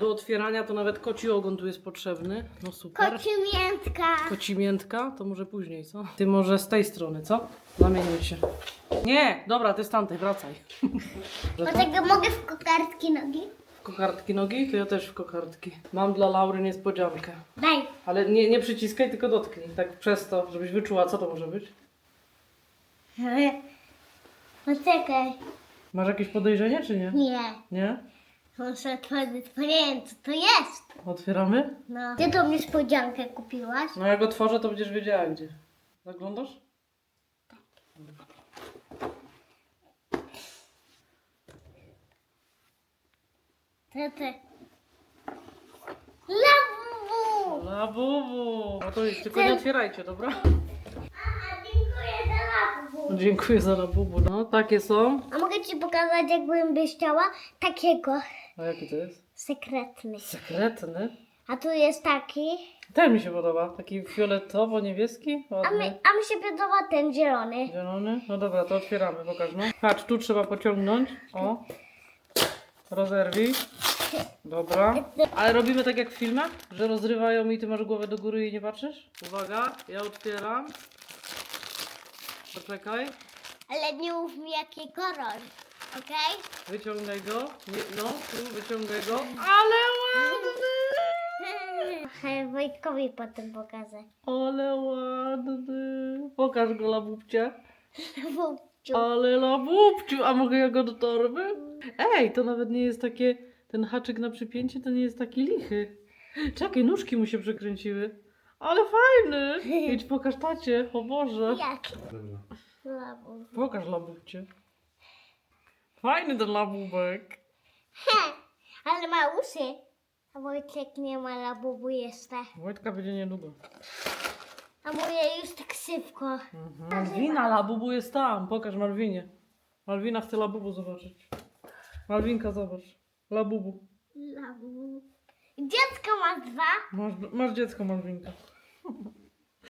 Do otwierania to nawet koci ogon tu jest potrzebny. No super. Koci miętka. Koci miętka, to może później, co? Ty może z tej strony, co? Zamienimy się. Nie, dobra, ty z tamtej, wracaj. To? Dlatego mogę w kokardki nogi? W kokardki nogi? To ja też w kokardki. Mam dla Laury niespodziankę. Daj. Ale nie, nie przyciskaj, tylko dotknij. Tak przez to, żebyś wyczuła, co to może być. Poczekaj. Masz jakieś podejrzenie, czy nie? Nie. Nie? Muszę otworzyć. Bo nie wiem, co to jest. Otwieramy? No. Ty tą niespodziankę kupiłaś? No jak otworzę, to będziesz wiedziała gdzie. Zaglądasz? Ty, ty. Labu! Labubu! No to jest, tylko nie otwierajcie, dobra? Aha, dziękuję za labu. Dziękuję za labubu. No, takie są. A mogę ci pokazać, jakbym byś chciała? Takiego. A jaki to jest? Sekretny. Sekretny. A tu jest taki. Ten mi się podoba. Taki fioletowo-niebieski. A mi, a mi się podoba ten zielony. Zielony. No dobra, to otwieramy, pokaż no. Patrz, tu trzeba pociągnąć. O. Rozerwij. Dobra. Ale robimy tak jak w filmach, że rozrywają i ty masz głowę do góry i nie patrzysz? Uwaga, ja otwieram. Poczekaj. Ale nie mów mi jaki kolor. Okej? Wyciągaj go. Nie, no, tu wyciągaj go. Ale ładny! Okay? Wojtkowi potem pokażę. Ale ładny. Pokaż go, labubcie. Wupciu. Ale labubciu, a mogę ja go do torby? Ej, to nawet nie jest takie, ten haczyk na przypięcie to nie jest taki lichy. Czekaj, nóżki mu się przekręciły. Ale fajny. Idź pokaż tacie, o Boże. Jak? Labu. Pokaż labubcie. Fajny ten labubek. He, ale ma uszy. A Wojtek nie ma labubu jeszcze. Wojtka będzie niedługo. A moje już tak szybko. Mhm. Malwina, labubu jest tam. Pokaż Malwinie. Malwina chce labubu zobaczyć. Malwinka, zobacz. Labubu. Labu. Dziecko ma dwa. Masz, masz dziecko, Malwinka.